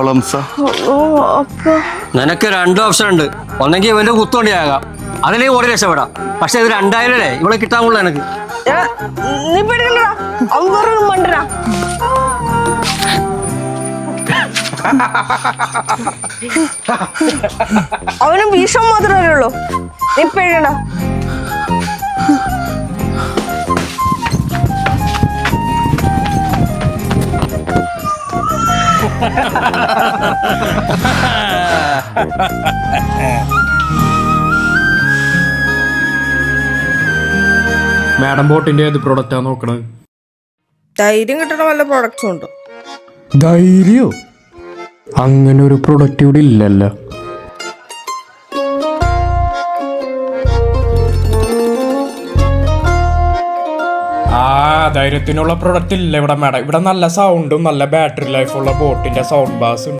പ്രോബ്ലംസാ ഓ അപ്പൊ. നിനക്ക് രണ്ട് ഓപ്ഷൻ ഉണ്ട്. ഒന്നെങ്കിൽ ഇവന്റെ കുത്തോണ്ടിയാകാം അതിലേ ഓടി രക്ഷപ്പെടാം. പക്ഷെ ഇത് രണ്ടായിരം അല്ലേ? ഇവിടെ കിട്ടാൻ കൊള്ളു എനിക്ക് എടാ, നീ പേടിക്കണ്ടടാ. അവൻ മണ്ടനാ. അവന് ഭീഷണം മാത്രമേ ഉള്ളൂ? നീ പേടിക്കണ്ട. മാഡം ബോട്ടിന്റെ ഏത് പ്രൊഡക്റ്റാ നോക്കണത് ധൈര്യം കിട്ടണ വല്ല പ്രോഡക്റ്റ്സും ഉണ്ടോ? ധൈര്യോ? അങ്ങനെ ഒരു പ്രൊഡക്റ്റ് ഇവിടെ ഇല്ലല്ലോ. ആ ധൈര്യത്തിനുള്ള പ്രൊഡക്റ്റ് ഇല്ല ഇവിടെ മാഡം. ഇവിടെ നല്ല സൗണ്ടും നല്ല ബാറ്ററി ലൈഫുള്ള ബോട്ടിന്റെ സൗണ്ട് ബാസ്